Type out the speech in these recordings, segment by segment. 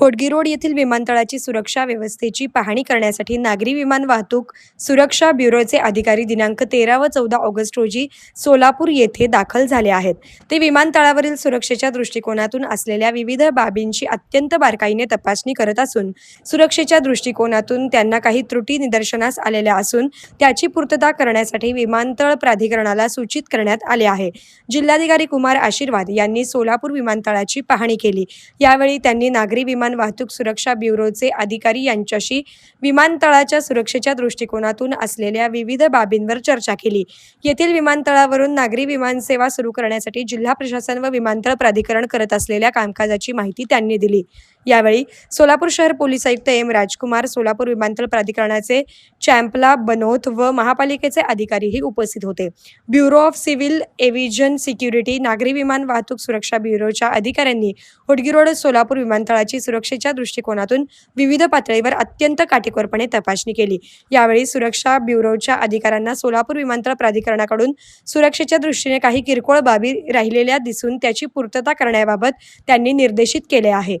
Hodgi road येथील विमानतळाची सुरक्षा व्यवस्थेची पाहणी करण्यासाठी नागरी विमान वाहतूक सुरक्षा ब्युरोचे अधिकारी दिनांक तेरा व चौदा ऑगस्ट रोजी सोलापूर येथे दाखल झाले आहेत. ते विमानतळावरील सुरक्षेच्या दृष्टिकोनातून असलेल्या विविध बाबींची अत्यंत बारकाईने तपासणी करत असून सुरक्षेच्या दृष्टिकोनातून त्यांना काही त्रुटी निदर्शनास आलेल्या असून त्याची पूर्तता करण्यासाठी विमानतळ प्राधिकरणाला सूचित करण्यात आले आहे. जिल्हाधिकारी कुमार आशीर्वाद यांनी सोलापूर विमानतळाची पाहणी केली. यावेळी त्यांनी नागरी विमान वाहतूक सुरक्षा ब्युरोचे अधिकारी यांच्याशी विमानतळाच्या सुरक्षेच्या दृष्टिकोनातून असलेल्या विविध बाबींवर चर्चा केली. येथील विमानतळावरून नागरी विमानसेवा सुरू करण्यासाठी जिल्हा प्रशासन व विमानतळ प्राधिकरण करत असलेल्या कामकाजाची माहिती त्यांनी दिली. यावेळी सोलापूर शहर पोलीस आयुक्त एम राजकुमार सोलापूर विमानतळ प्राधिकरणाचे चॅम्पला बनोथ व महापालिकेचे अधिकारीही उपस्थित होते. Bureau of civil aviation security नागरी विमान वाहतूक सुरक्षा ब्युरोच्या अधिकाऱ्यांनी होडगी रोड सोलापूर विमानतळाची सुरक्षेच्या दृष्टिकोनातून विविध पातळीवर अत्यंत काटेकोरपणे तपासणी केली. यावेळी सुरक्षा ब्युरोच्या अधिकाऱ्यांना सोलापूर विमानतळ प्राधिकरणाकडून सुरक्षेच्या दृष्टीने काही किरकोळ बाबी राहिलेल्या दिसून त्याची पूर्तता करण्याबाबत त्यांनी निर्देशित केले आहे.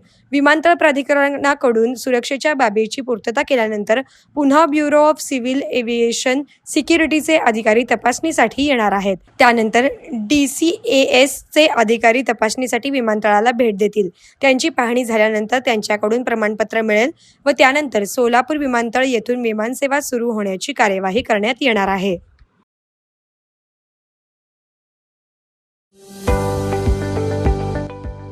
विमानतळ प्राधिकरणाकडून सुरक्षेच्या बाबीची पूर्तता केल्यानंतर पुन्हा ब्युरो ऑफ सिव्हिल एव्हिएशन सिक्युरिटीचे अधिकारी तपासणीसाठी येणार आहेत. त्यानंतर डी सी ए एसचे अधिकारी तपासणीसाठी विमानतळाला भेट देतील. त्यांची पाहणी झाल्यानंतर त्यांच्याकडून प्रमाणपत्र मिळेल व त्यानंतर सोलापूर विमानतळ येथून विमानसेवा सुरू होण्याची कार्यवाही करण्यात येणार आहे.